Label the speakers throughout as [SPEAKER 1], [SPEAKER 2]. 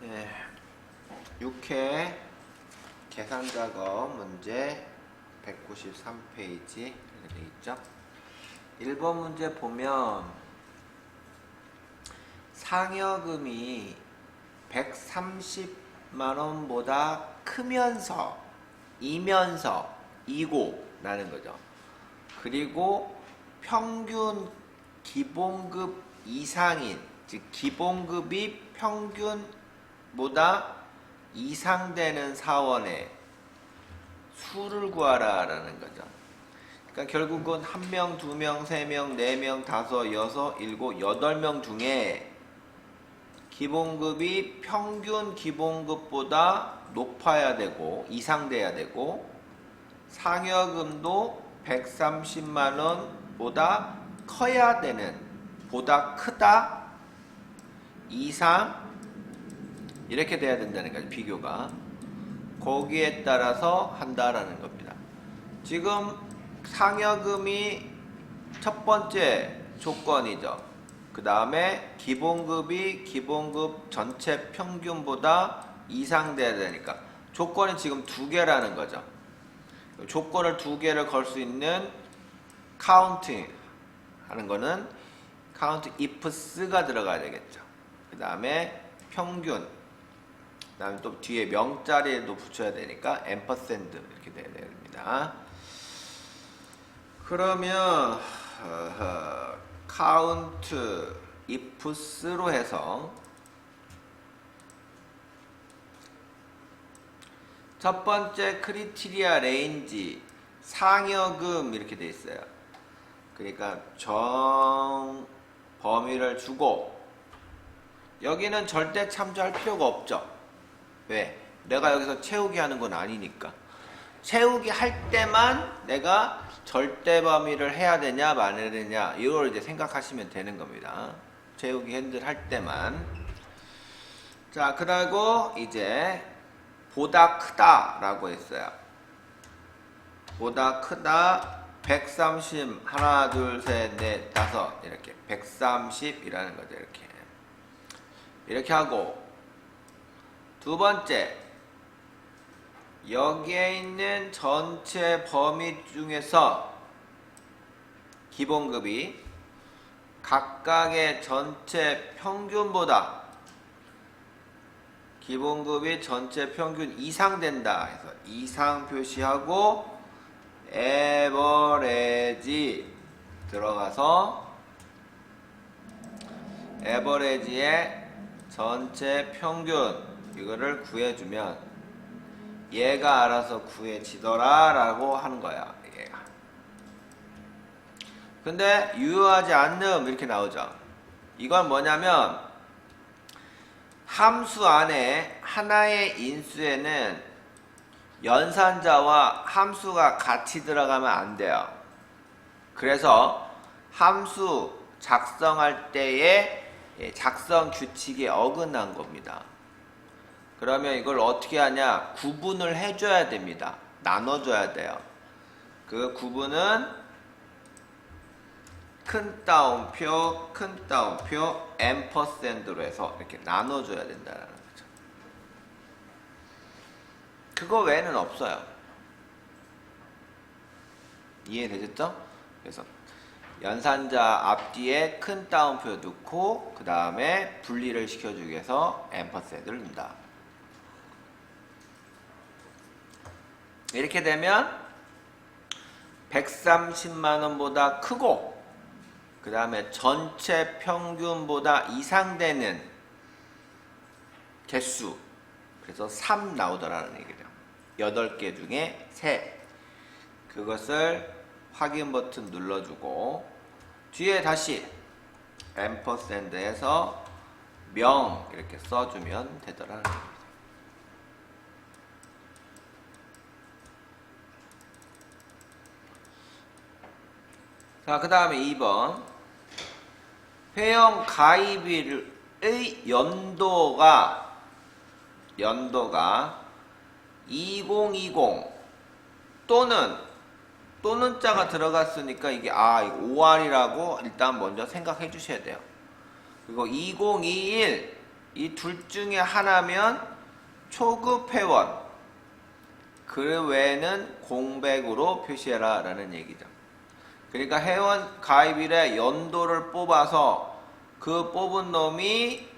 [SPEAKER 1] 네. 6회 계산 작업 문제 193페이지 이렇게 돼 있죠. 1번 문제 보면 상여금이 130만 원보다 크면서 이면서 이고 라는 거죠. 그리고 평균 기본급 이상인 즉 기본급이 평균 보다 이상되는 사원의 수를 구하라라는 거죠. 그러니까 결국은 한 명, 두 명, 세 명, 네 명, 다섯, 여섯, 일곱, 여덟 명 중에 기본급이 평균 기본급보다 높아야 되고 이상돼야 되고 상여금도 130만 원보다 커야 되는 보다 크다 이상 이렇게 돼야 된다는 거죠 비교가. 거기에 따라서 한다라는 겁니다. 지금 상여금이 첫 번째 조건이죠. 그 다음에 기본급이 기본급 전체 평균보다 이상 돼야 되니까 조건이 지금 두 개라는 거죠. 조건을 두 개를 걸 수 있는 카운트 하는 거는 카운트 ifs가 들어가야 되겠죠. 그 다음에 평균, 그 다음에 또 뒤에 명 자리에도 붙여야 되니까 앰퍼샌드 이렇게 돼야 됩니다. 그러면 카운트 ifs로 해서 첫 번째 크리티리아 레인지 상여금 이렇게 돼 있어요. 그러니까 정 범위를 주고 여기는 절대 참조할 필요가 없죠. 왜? 내가 여기서 채우기 하는 건 아니니까. 채우기 할 때만 내가 절대 범위를 해야 되냐 말아야 되냐 이걸 이제 생각하시면 되는 겁니다. 채우기 핸들 할 때만. 자, 그리고 이제 보다 크다라고 했어요. 보다 크다 130 하나 둘셋넷 다섯 이렇게 130이라는 거죠 이렇게 이렇게 하고 두 번째 여기에 있는 전체 범위 중에서 기본급이 각각의 전체 평균보다 기본급이 전체 평균 이상 된다 해서 이상 표시하고 에버레지 들어가서 에버레지의 전체 평균 이거를 구해주면 얘가 알아서 구해지더라 라고 하는 거야 얘가 근데 유효하지 않는 이렇게 나오죠 이건 뭐냐면 함수 안에 하나의 인수에는 연산자와 함수가 같이 들어가면 안 돼요. 그래서 함수 작성할 때의 작성 규칙에 어긋난 겁니다. 그러면 이걸 어떻게 하냐? 구분을 해줘야 됩니다. 나눠줘야 돼요. 그 구분은 큰 따옴표, 큰 따옴표, 앰퍼샌드로 해서 이렇게 나눠줘야 된다는 거죠. 그거 외에는 없어요. 이해되셨죠? 그래서 연산자 앞뒤에 큰 따옴표 넣고 그 다음에 분리를 시켜주기 위해서 앰퍼샌드를 넣는다. 이렇게 되면 130만 원보다 크고 그 다음에 전체 평균보다 이상되는 개수 그래서 3 나오더라는 얘기죠 8개 중에 3 그것을 확인 버튼 눌러주고 뒤에 다시 앰퍼샌드에서 명 이렇게 써주면 되더라는 얘기죠 자, 그 다음에 2번. 회원 가입일의 연도가, 연도가 2020 또는, 또는 자가 들어갔으니까 이게, 아, 이거 5월이라고 일단 먼저 생각해 주셔야 돼요. 그리고 2021 이 둘 중에 하나면 초급 회원 그 외에는 공백으로 표시해라 라는 얘기죠. 그러니까 회원 가입일에 연도를 뽑아서 그 뽑은 놈이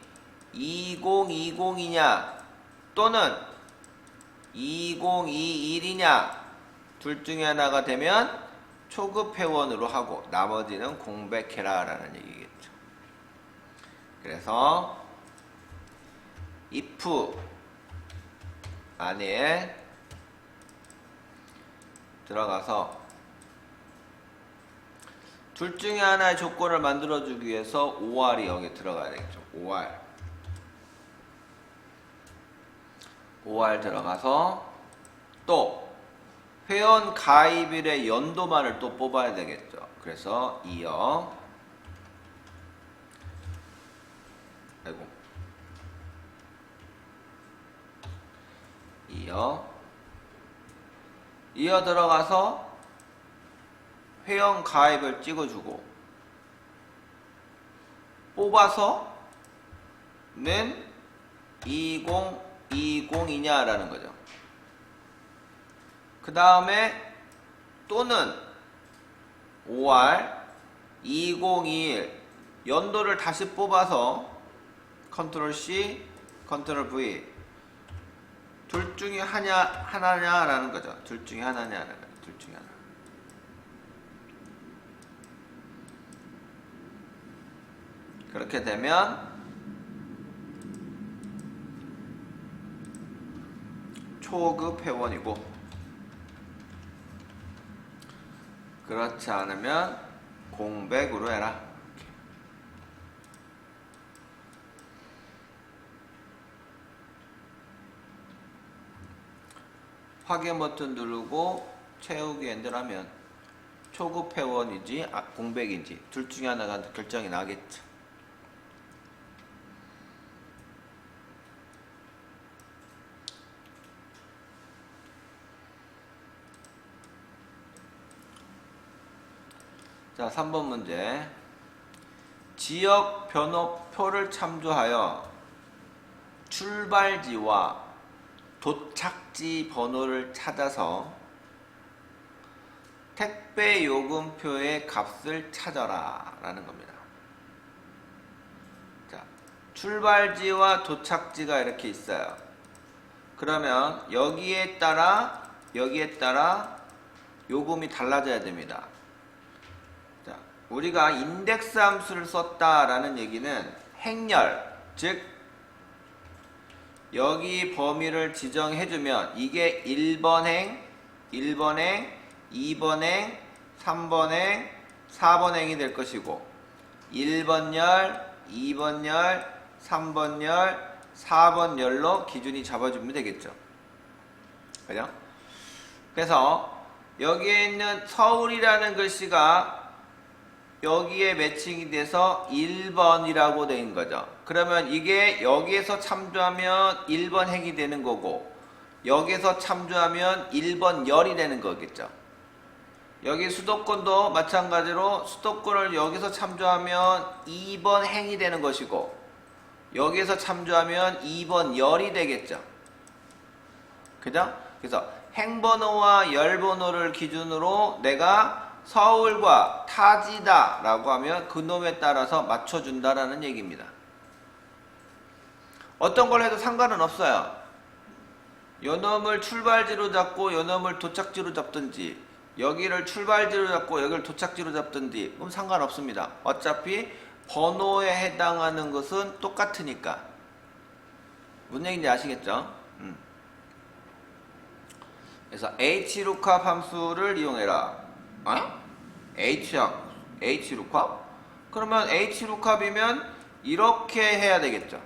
[SPEAKER 1] 2020이냐 또는 2021이냐 둘 중에 하나가 되면 초급 회원으로 하고 나머지는 공백해라 라는 얘기겠죠. 그래서 if 안에 들어가서 둘 중에 하나의 조건을 만들어주기 위해서 5R이 여기 들어가야 되겠죠. 5R. 5R 들어가서 또 회원 가입일의 연도만을 또 뽑아야 되겠죠. 그래서 이어 아이고 이어 이어 들어가서 회원 가입을 찍어주고 뽑아서 는 2020이냐라는 거죠. 그 다음에 또는 5월 2021 연도를 다시 뽑아서 컨트롤 C, 컨트롤 V 둘 중에 하냐 하나냐라는 거죠. 둘 중에 하나냐라는 거죠. 둘 중에 하나. 그렇게 되면 초급 회원이고 그렇지 않으면 공백으로 해라. 확인 버튼 누르고 채우기 엔드라면 초급 회원인지 아, 공백인지 둘 중에 하나가 결정이 나겠죠. 자, 3번 문제. 지역 번호표를 참조하여 출발지와 도착지 번호를 찾아서 택배 요금표의 값을 찾아라 라는 겁니다. 자, 출발지와 도착지가 이렇게 있어요. 그러면 여기에 따라 여기에 따라 요금이 달라져야 됩니다. 자, 우리가 인덱스 함수를 썼다라는 얘기는 행렬, 즉 여기 범위를 지정해주면 이게 1번 행, 1번 행, 2번 행, 3번 행, 4번 행이 될 것이고 1번 열, 2번 열, 3번 열, 4번 열로 기준이 잡아주면 되겠죠. 그죠? 그래서 여기에 있는 서울이라는 글씨가 여기에 매칭이 돼서 1번이라고 된 거죠. 그러면 이게 여기에서 참조하면 1번 핵이 되는 거고 여기에서 참조하면 1번 열이 되는 거겠죠. 여기 수도권도 마찬가지로 수도권을 여기서 참조하면 2번 행이 되는 것이고 여기에서 참조하면 2번 열이 되겠죠. 그죠? 그래서 행번호와 열번호를 기준으로 내가 서울과 타지다 라고 하면 그 놈에 따라서 맞춰준다라는 얘기입니다. 어떤 걸 해도 상관은 없어요. 요 놈을 출발지로 잡고 요 놈을 도착지로 잡든지 여기를 출발지로 잡고 여기를 도착지로 잡든지 그럼 상관없습니다. 어차피 번호에 해당하는 것은 똑같으니까. 무슨 얘기인지 아시겠죠? 음. 그래서 hlookup 함수를 이용해라. 어? h hlookup? 그러면 hlookup이면 이렇게 해야 되겠죠.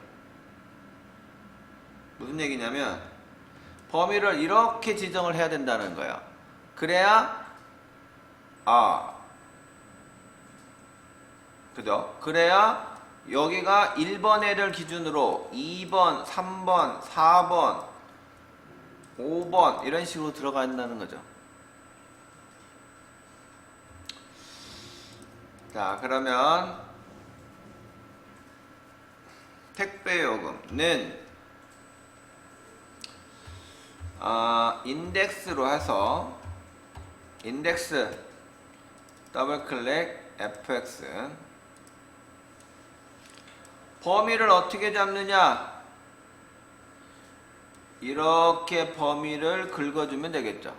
[SPEAKER 1] 무슨 얘기냐면 범위를 이렇게 지정을 해야 된다는 거예요. 그래야 아 그죠? 그래야 여기가 1번 애를 기준으로 2번, 3번, 4번, 5번 이런 식으로 들어간다는 거죠. 자, 그러면 택배 요금은 아, 인덱스로 해서 인덱스 더블 클릭 fx 범위를 어떻게 잡느냐? 이렇게 범위를 긁어주면 되겠죠.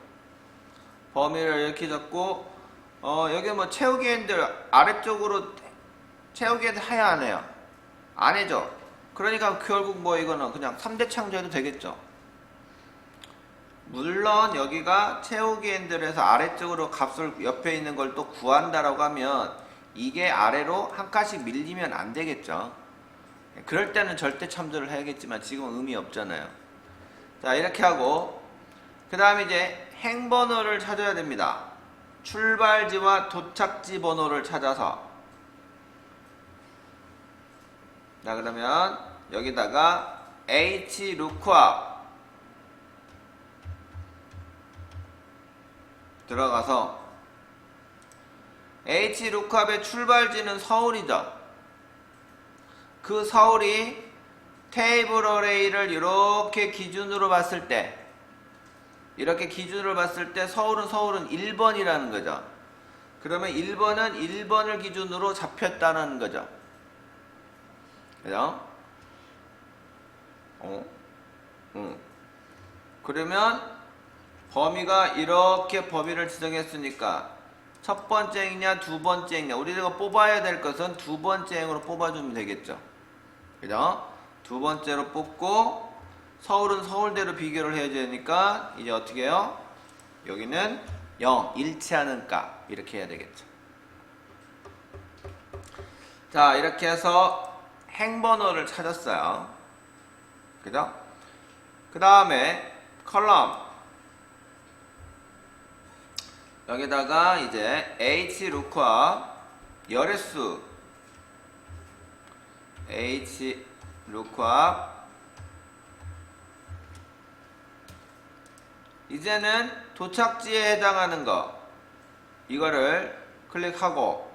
[SPEAKER 1] 범위를 이렇게 잡고 어 여기 뭐 채우기 핸들 아래쪽으로 채우기 핸들 해야 안 해요 안 해죠 그러니까 결국 뭐 이거는 그냥 3대 창조해도 되겠죠 물론 여기가 채우기 핸들에서 아래쪽으로 값을 옆에 있는 걸 또 구한다라고 하면 이게 아래로 한 칸씩 밀리면 안 되겠죠. 그럴 때는 절대 참조를 해야겠지만 지금은 의미 없잖아요. 자 이렇게 하고 그 다음에 이제 행번호를 찾아야 됩니다. 출발지와 도착지 번호를 찾아서 자 그러면 여기다가 h lookup 들어가서 H 루캅의 출발지는 서울이죠. 그 서울이 테이블 어레이를 이렇게 기준으로 봤을 때 이렇게 기준으로 봤을 때 서울은 서울은 1번이라는 거죠. 그러면 1번은 1번을 기준으로 잡혔다는 거죠. 그죠? 어? 응. 그러면 범위가 이렇게 범위를 지정했으니까 첫 번째 행이냐 두 번째 행이냐 우리가 뽑아야 될 것은 두 번째 행으로 뽑아주면 되겠죠 그죠? 두 번째로 뽑고 서울은 서울대로 비교를 해야 되니까 이제 어떻게 해요? 여기는 0 일치하는 값. 이렇게 해야 되겠죠. 자 이렇게 해서 행번호를 찾았어요. 그죠? 그 다음에 컬럼. 여기다가 이제 h 루크와 열애수. H 루크와 이제는 도착지에 해당하는 거 이거를 클릭하고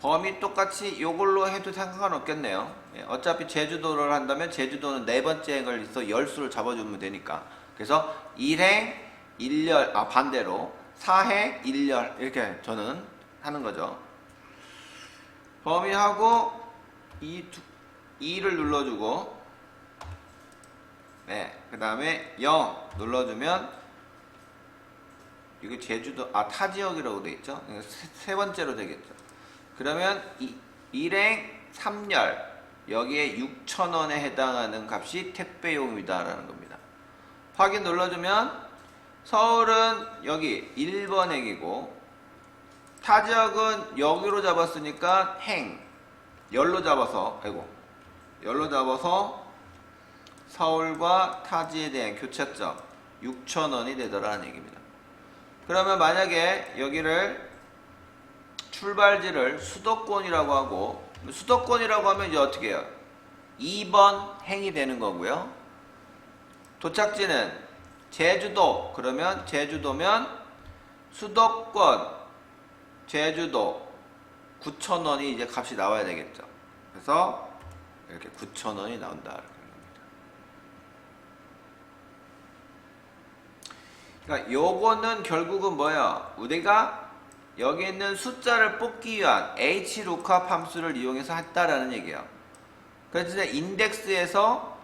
[SPEAKER 1] 범위 똑같이 요걸로 해도 상관없겠네요. 예, 어차피 제주도를 한다면 제주도는 네 번째 행을 있어 열수를 잡아주면 되니까. 그래서 1행 1열, 아, 반대로 4행 1열 이렇게 저는 하는 거죠. 범위하고 이 두, 2를 눌러주고 네, 그 다음에 0 눌러주면 이거 제주도, 아, 타 지역이라고 돼 있죠? 세, 세 번째로 되겠죠. 그러면 이, 1행 3열 여기에 6,000원에 해당하는 값이 택배용이다라는 겁니다. 확인 눌러주면 서울은 여기 1번 행이고 타 지역은 여기로 잡았으니까 행 열로 잡아서 아이고 열로 잡아서 서울과 타지에 대한 교차점 6,000원이 되더라는 얘기입니다. 그러면 만약에 여기를 출발지를 수도권이라고 하고 수도권이라고 하면 이제 어떻게 해요? 2번 행이 되는 거고요. 도착지는 제주도 그러면 제주도면 수도권 제주도 9,000원이 이제 값이 나와야 되겠죠. 그래서 이렇게 9,000원이 나온다. 이렇게 겁니다. 그러니까 요거는 결국은 뭐야? 우리가 여기 있는 숫자를 뽑기 위한 h lookup 함수를 이용해서 했다라는 얘기예요. 그래서 인덱스에서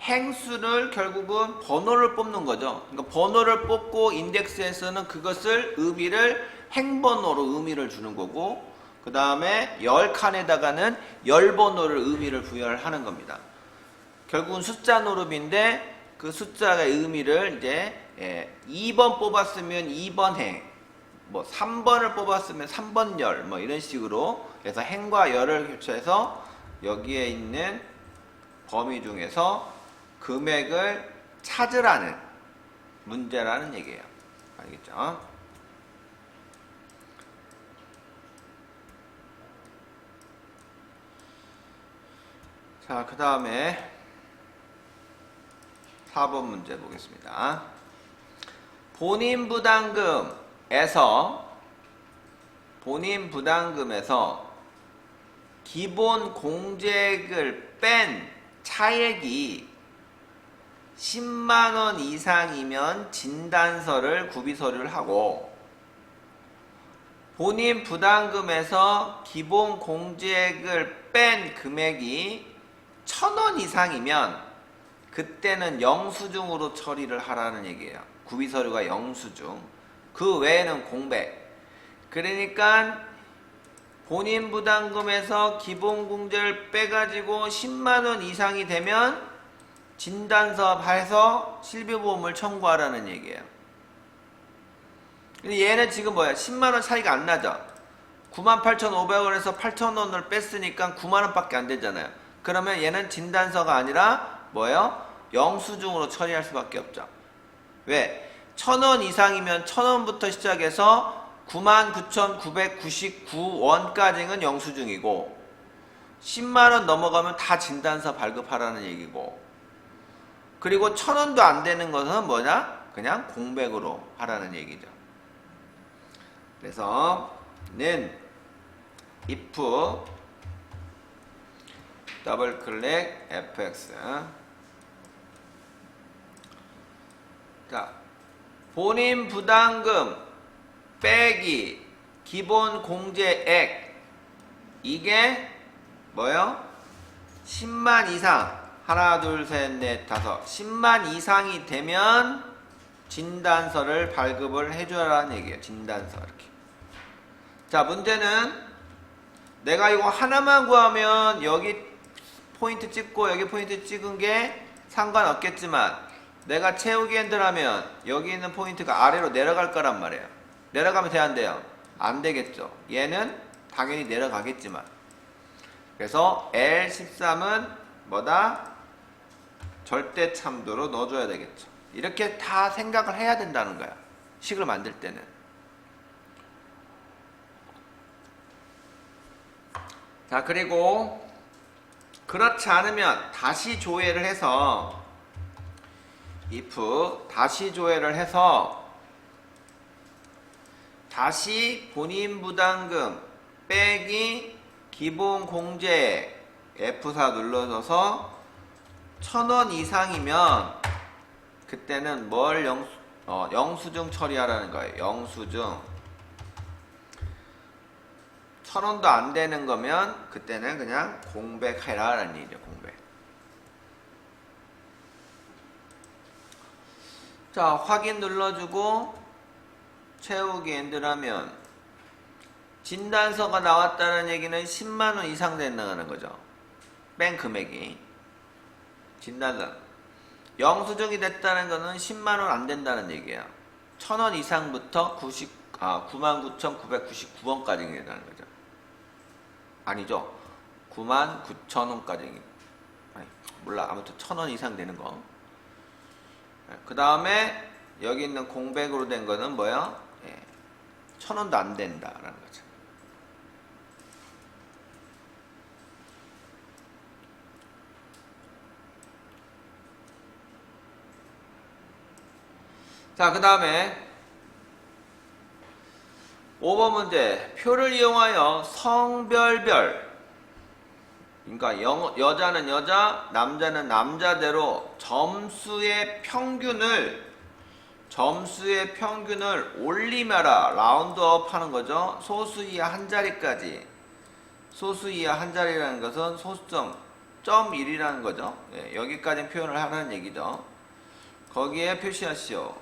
[SPEAKER 1] 행수를 결국은 번호를 뽑는 거죠. 그러니까 번호를 뽑고 인덱스에서는 그것을 의미를 행번호로 의미를 주는 거고 그 다음에 열 칸에다가는 열 번호를 의미를 부여하는 겁니다. 결국은 숫자 노름인데 그 숫자의 의미를 이제 예, 2번 뽑았으면 2번 행, 뭐 3번을 뽑았으면 3번 열, 뭐 이런 식으로 해서 행과 열을 교체해서 여기에 있는 범위 중에서 금액을 찾으라는 문제라는 얘기예요. 알겠죠? 자, 그 다음에 4번 문제 보겠습니다. 본인 부담금에서 본인 부담금에서 기본 공제액을 뺀 차액이 10만 원 이상이면 진단서를 구비 서류를 하고 본인 부담금에서 기본 공제액을 뺀 금액이 1000원 이상이면 그때는 영수증으로 처리를 하라는 얘기예요. 구비 서류가 영수증. 그 외에는 공백. 그러니까 본인 부담금에서 기본 공제를 빼가지고 10만 원 이상이 되면 진단서 해서 실비보험을 청구하라는 얘기예요. 근데 얘는 지금 뭐야? 10만 원 차이가 안 나죠? 98,500원에서 8,000원을 뺐으니까 9만 원 밖에 안 되잖아요. 그러면 얘는 진단서가 아니라 뭐예요? 영수증으로 처리할 수밖에 없죠. 왜? 1,000원 이상이면 1,000원부터 시작해서 99,999원까지는 영수증이고 10만 원 넘어가면 다 진단서 발급하라는 얘기고 그리고 1,000원도 안 되는 것은 뭐냐? 그냥 공백으로 하라는 얘기죠. 그래서 는 if 더블 클릭 fx 자 본인 부담금 빼기 기본 공제액 이게 뭐요? 10만 이상 하나 둘셋넷 다섯 10만 이상이 되면 진단서를 발급을 해줘라는 얘기예요 진단서 이렇게 자 문제는 내가 이거 하나만 구하면 여기 포인트 찍고 여기 포인트 찍은 게 상관없겠지만 내가 채우기 핸들하면 여기 있는 포인트가 아래로 내려갈 거란 말이에요. 내려가면 돼안 돼요? 안 되겠죠. 얘는 당연히 내려가겠지만. 그래서 L13은 뭐다? 절대 참도로 넣어줘야 되겠죠. 이렇게 다 생각을 해야 된다는 거야. 식을 만들 때는. 자, 그리고 그렇지 않으면 다시 조회를 해서 if 다시 조회를 해서 다시 본인 부담금 빼기 기본 공제 F4 눌러줘서 1000원 이상이면 그때는 뭘 영수, 어, 영수증 처리하라는 거예요. 영수증. 천 원도 안 되는 거면 그때는 그냥 공백해라라는. 공백. 자 확인 눌러주고 채우기 엔드라면 진단서가 나왔다는 얘기는 10만 원 이상 된다는 거죠. 뺀 금액이 진단서 영수증이 됐다는 거는 10만 원 안 된다는 얘기예요. 1000원 이상부터 90, 아, 99,999원까지 된다는 거죠. 아니죠. 99,000원까지. 아니, 몰라. 아무튼 1,000원 이상 되는 거. 그 다음에 여기 있는 공백으로 된 거는 뭐야? 예, 1,000원도 안 된다라는 거죠. 자, 그 다음에 5번 문제. 표를 이용하여 성별별. 그러니까 여, 여자는 여자, 남자는 남자대로 점수의 평균을 점수의 평균을 올리며라 라운드업 하는 거죠. 소수 이하 한 자리까지. 소수 이하 한 자리라는 것은 소수점 점 1이라는 거죠. 예, 여기까지 표현을 하라는 얘기죠. 거기에 표시하시오.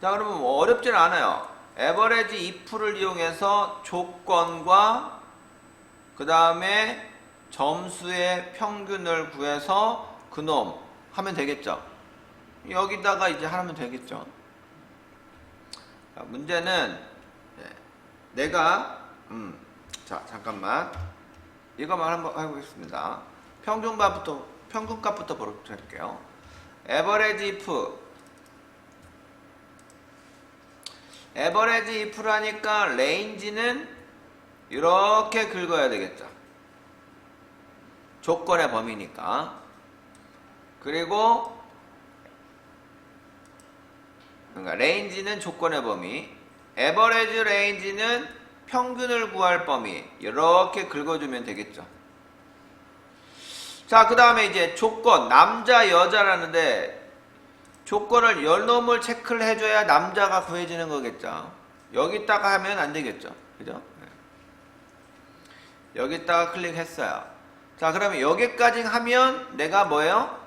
[SPEAKER 1] 자, 그러면 뭐 어렵진 않아요. 에버레지 if를 이용해서 조건과 그 다음에 점수의 평균을 구해서 그놈 하면 되겠죠. 여기다가 이제 하면 되겠죠. 자, 문제는 네, 내가 음, 자 잠깐만 이것만 한번 해보겠습니다. 평균값부터 평균값부터 보도록 할게요. 에버레지 if 에버레지 if라니까 레인지는 이렇게 긁어야 되겠죠. 조건의 범위니까. 그리고 그러니까 레인지는 조건의 범위. 에버레지 레인지는 평균을 구할 범위 이렇게 긁어주면 되겠죠. 자, 그 다음에 이제 조건 남자 여자라는데 조건을 열 놈을 체크를 해줘야 남자가 구해지는 거겠죠. 여기다가 하면 안 되겠죠. 그죠? 네. 여기다가 클릭했어요. 자, 그러면 여기까지 하면 내가 뭐예요?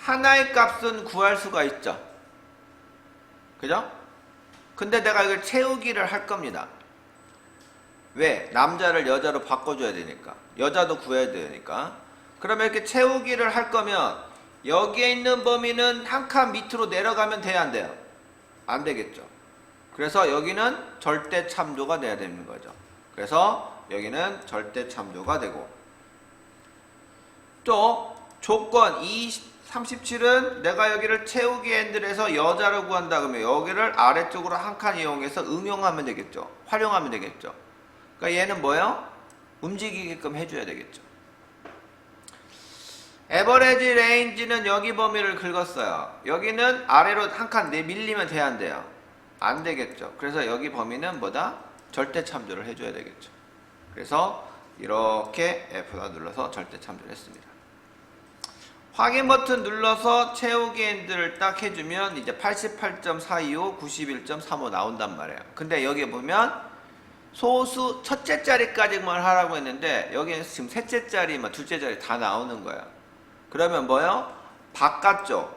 [SPEAKER 1] 하나의 값은 구할 수가 있죠. 그죠? 근데 내가 이걸 채우기를 할 겁니다. 왜? 남자를 여자로 바꿔줘야 되니까. 여자도 구해야 되니까. 그러면 이렇게 채우기를 할 거면 여기에 있는 범위는 한 칸 밑으로 내려가면 돼야 안 돼요? 안 되겠죠. 그래서 여기는 절대 참조가 돼야 되는 거죠. 그래서 여기는 절대 참조가 되고 또 조건 2 37은 내가 여기를 채우기 핸들에서 여자를 구한다 그러면 여기를 아래쪽으로 한 칸 이용해서 응용하면 되겠죠. 활용하면 되겠죠. 그러니까 얘는 뭐예요? 움직이게끔 해줘야 되겠죠. 에버레지 레인지는 여기 범위를 긁었어요. 여기는 아래로 한칸 밀리면 돼야 안 돼요? 안 되겠죠. 그래서 여기 범위는 뭐다? 절대 참조를 해줘야 되겠죠. 그래서 이렇게 F4 눌러서 절대 참조를 했습니다. 확인 버튼 눌러서 채우기 핸들을 딱 해주면 이제 88.425, 91.35 나온단 말이에요. 근데 여기 보면 소수 첫째 자리까지만 하라고 했는데 여기는 지금 셋째 자리, 뭐 둘째 자리 다 나오는 거예요. 그러면 뭐요? 바깥쪽,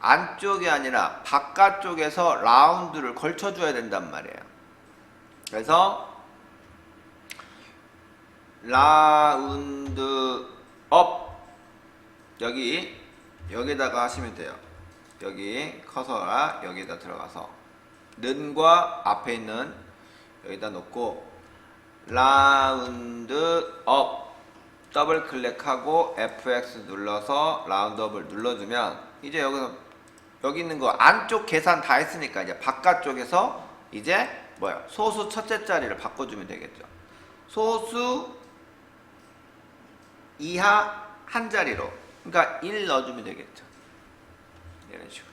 [SPEAKER 1] 안쪽이 아니라 바깥쪽에서 라운드를 걸쳐줘야 된단 말이에요. 그래서 라운드 업 여기 여기다가 하시면 돼요. 여기 커서가 여기다 들어가서 는과 앞에 있는 여기다 놓고 라운드 업 더블 클릭하고 FX 눌러서 라운드업을 눌러주면 이제 여기서 여기 있는 거 안쪽 계산 다 했으니까 이제 바깥쪽에서 이제 뭐야 소수 첫째 자리를 바꿔주면 되겠죠. 소수 이하 한 자리로 그러니까 1 넣어주면 되겠죠. 이런 식으로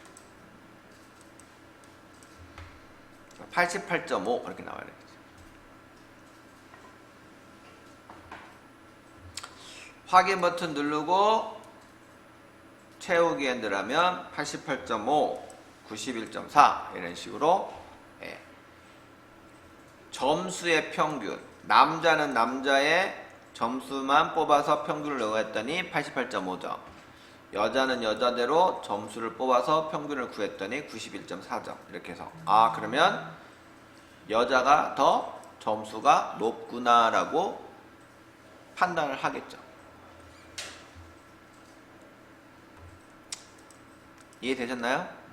[SPEAKER 1] 88.5 그렇게 나와야 되겠죠. 확인 버튼 누르고 채우기 핸들하면 88.5, 91.4 이런 식으로 예. 점수의 평균 남자는 남자의 점수만 뽑아서 평균을 넣었더니 88.5점 여자는 여자대로 점수를 뽑아서 평균을 구했더니 91.4점 이렇게 해서 아 그러면 여자가 더 점수가 높구나라고 판단을 하겠죠 이해되셨나요? 음.